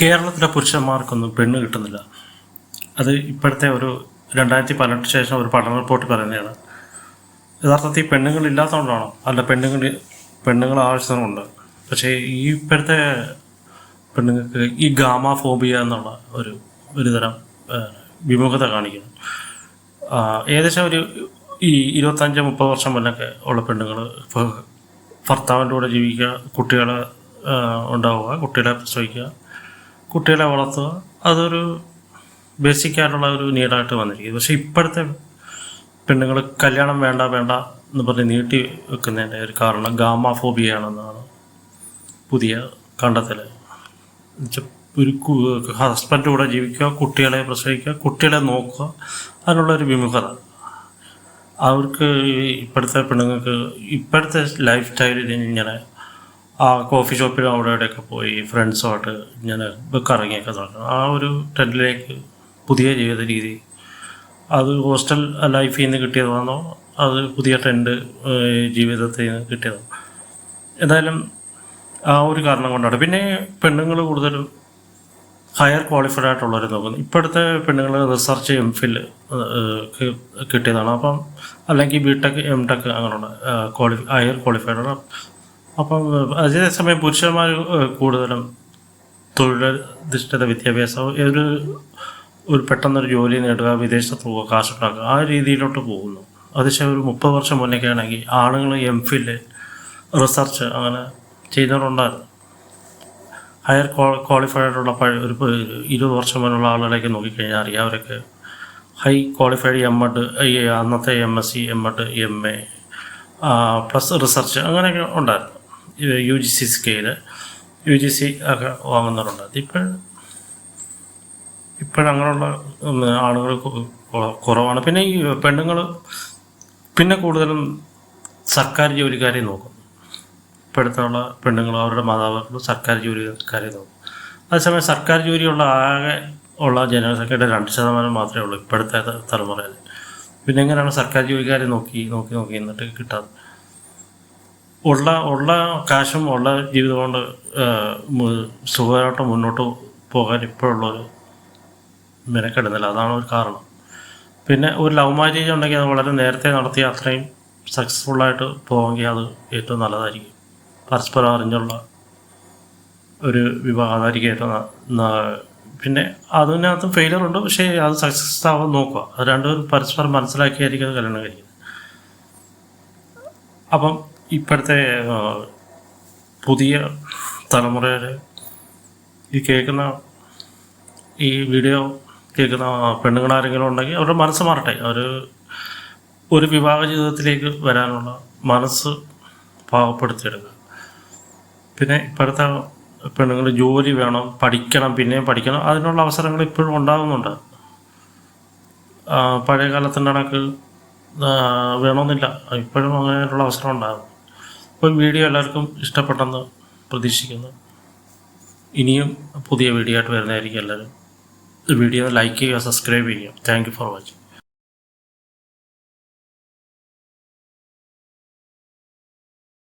കേരളത്തിലെ പുരുഷന്മാർക്കൊന്നും പെണ്ണ് കിട്ടുന്നില്ല. അത് ഇപ്പോഴത്തെ ഒരു രണ്ടായിരത്തി പതിനെട്ട് ശേഷം ഒരു പഠന റിപ്പോർട്ട് പറയുന്നതാണ്. യഥാർത്ഥത്തിൽ പെണ്ണുങ്ങൾ ഇല്ലാത്തതുകൊണ്ടാണോ? അല്ല പെണ്ണുങ്ങൾ പെണ്ണുങ്ങൾ ആവശ്യമുണ്ട് പക്ഷേ ഈ ഇപ്പോഴത്തെ പെണ്ണുങ്ങൾക്ക് ഈ ഗാമ ഫോബിയ എന്നുള്ള ഒരു ഒരു തരം വിമുഖത കാണിക്കുന്നു. ഏകദേശം ഒരു ഈ ഇരുപത്തഞ്ച് മുപ്പത് വർഷം മുന്നൊക്കെ ഉള്ള പെണ്ണുങ്ങൾ ഭർത്താവിന്റെ കൂടെ ജീവിക്കുക കുട്ടികളെ ഉണ്ടാവുക കുട്ടികളെ പ്രസവിക്കുക കുട്ടികളെ വളർത്തുക. അതൊരു ബേസിക് ആയിട്ടുള്ള ഒരു നീഡായിട്ട് വന്നിരിക്കുന്നത് പക്ഷേ ഇപ്പോഴത്തെ പെണ്ണുങ്ങൾ കല്യാണം വേണ്ട വേണ്ട എന്ന് പറഞ്ഞ് നീട്ടി വെക്കുന്നതിന്റെ ഒരു കാരണം ഗാമാഫോബിയാണെന്നാണ് പുതിയ കണ്ടെത്തൽ ഒരു ഹസ്ബൻഡ് കൂടെ ജീവിക്കുക കുട്ടികളെ പ്രസവിക്കുക കുട്ടികളെ നോക്കുക അതിനുള്ള ഒരു വിമുഖത. അവർക്ക് ഇപ്പോഴത്തെ പെണ്ണുങ്ങൾക്ക് ഇപ്പോഴത്തെ ലൈഫ് സ്റ്റൈലിൽ ഇങ്ങനെ ആ കോഫി ഷോപ്പിലും അവിടെ ഇവിടെയൊക്കെ പോയി ഫ്രണ്ട്സുമായിട്ട് ബുക്ക് കറങ്ങിയൊക്കെ നടക്കണം ആ ഒരു ട്രെൻഡിലേക്ക് പുതിയ ജീവിത രീതി. അത് ഹോസ്റ്റൽ ലൈഫിൽ നിന്ന് കിട്ടിയതാണോ? അത് പുതിയ ട്രെൻഡ് ജീവിതത്തിൽ നിന്ന് കിട്ടിയതാണ്? എന്തായാലും ആ ഒരു കാരണം കൊണ്ടാണ്. പിന്നെ പെണ്ണുങ്ങൾ കൂടുതലും ഹയർ ക്വാളിഫൈഡ് ആയിട്ടുള്ളവർ നോക്കുന്നു. ഇപ്പോഴത്തെ പെണ്ണുങ്ങൾ റിസർച്ച് എം ഫിൽ കിട്ടിയതാണ്. അപ്പം അല്ലെങ്കിൽ ബി ടെക് എം ടെക് അങ്ങനെയുള്ള ക്വാളി ഹയർ ക്വാളിഫൈഡ് ആണ്. അപ്പം അതേസമയം പുരുഷന്മാർ കൂടുതലും തൊഴിലധിഷ്ഠിത വിദ്യാഭ്യാസം ഒരു ഒരു പെട്ടെന്നൊരു ജോലി നേടുക വിദേശത്ത് പോവുക കാശുണ്ടാക്കുക ആ രീതിയിലോട്ട് പോകുന്നു. അതേസമയം ഒരു മുപ്പത് വർഷം മുന്നേക്കെ ആണെങ്കിൽ ആണുങ്ങൾ എം ഫിൽ റിസർച്ച് അങ്ങനെ ചെയ്യുന്നവരുണ്ടായിരുന്നു. ഹയർ ക്വാളിഫൈഡ് ആയിട്ടുള്ള പഴയ ഒരു ഇരുപത് വർഷം മുന്നുള്ള ആളുകളൊക്കെ നോക്കിക്കഴിഞ്ഞാൽ അറിയാം അവരൊക്കെ ഹൈ ക്വാളിഫൈഡ് എം എഡ് അന്നത്തെ M S C M Ed M A plus research അങ്ങനെയൊക്കെ ഉണ്ടായിരുന്നു. U G C scale U G C ഒക്കെ വാങ്ങുന്നവരുണ്ട്. ഇപ്പോഴും ഇപ്പോഴങ്ങനെയുള്ള ആളുകൾ കുറവാണ്. പിന്നെ ഈ പെണ്ണുങ്ങൾ പിന്നെ കൂടുതലും സർക്കാർ ജോലിക്കാരെ നോക്കും. ഇപ്പോഴത്തുള്ള പെണ്ണുങ്ങൾ അവരുടെ മാതാപിതാക്കൾ സർക്കാർ ജോലിക്കാരെ നോക്കും. അതേസമയം സർക്കാർ ജോലിയുള്ള ആകെ ഉള്ള ജനസംഖ്യയുടെ രണ്ട് ശതമാനം മാത്രമേ ഉള്ളൂ ഇപ്പോഴത്തെ തലമുറയിൽ. പിന്നെ എങ്ങനെയാണ് സർക്കാർ ജോലിക്കാരെ നോക്കി നോക്കി നോക്കി എന്നിട്ട് കിട്ടാതെ ഉള്ള ഉള്ള കാശും ഉള്ള ജീവിതം കൊണ്ട് സുഖമായിട്ട് മുന്നോട്ട് പോകാൻ ഇപ്പോഴുള്ളൊരു മെനക്കെടുന്നില്ല. അതാണ് ഒരു കാരണം. പിന്നെ ഒരു ലവ് മാരേജ് ഉണ്ടെങ്കിൽ അത് വളരെ നേരത്തെ നടത്തി അത്രയും സക്സസ്ഫുള്ളായിട്ട് പോകാമെങ്കിൽ അത് ഏറ്റവും നല്ലതായിരിക്കും. പരസ്പരം അറിഞ്ഞുള്ള ഒരു വിവാഹം അതായിരിക്കും ഏറ്റവും പിന്നെ അതിനകത്ത് ഉണ്ട്. പക്ഷേ അത് സക്സസ് ആവാൻ നോക്കുക. അത് രണ്ടുപേരും പരസ്പരം മനസ്സിലാക്കിയായിരിക്കും അത് കല്യാണം കഴിക്കുന്നത്. അപ്പം ഇപ്പോഴത്തെ പുതിയ തലമുറയുടെ ഈ കേൾക്കുന്ന ഈ വീഡിയോ കേൾക്കുന്ന പെണ്ണുങ്ങളാരെങ്കിലും ഉണ്ടെങ്കിൽ അവരുടെ മനസ്സ് മാറട്ടെ. അവർ ഒരു വിവാഹ ജീവിതത്തിലേക്ക് വരാനുള്ള മനസ്സ് പാകപ്പെടുത്തിയെടുക്കുക. പിന്നെ ഇപ്പോഴത്തെ പെണ്ണുങ്ങൾ ജോലി വേണം പഠിക്കണം പിന്നെയും പഠിക്കണം. അതിനുള്ള അവസരങ്ങൾ ഇപ്പോഴും ഉണ്ടാകുന്നുണ്ട്. പഴയ കാലത്തിന്റെ കണക്ക് വേണമെന്നില്ല. ഇപ്പോഴും അങ്ങനെയുള്ള അവസരം ഉണ്ടാകും. അപ്പോൾ വീഡിയോ എല്ലാവർക്കും ഇഷ്ടപ്പെട്ടെന്ന് പ്രതീക്ഷിക്കുന്നു. ഇനിയും പുതിയ വീഡിയോ ആയിട്ട് വരുന്നതായിരിക്കും എല്ലാവരും. വീഡിയോ ലൈക്ക് ചെയ്യുക സബ്സ്ക്രൈബ് ചെയ്യുക. Thank you for watching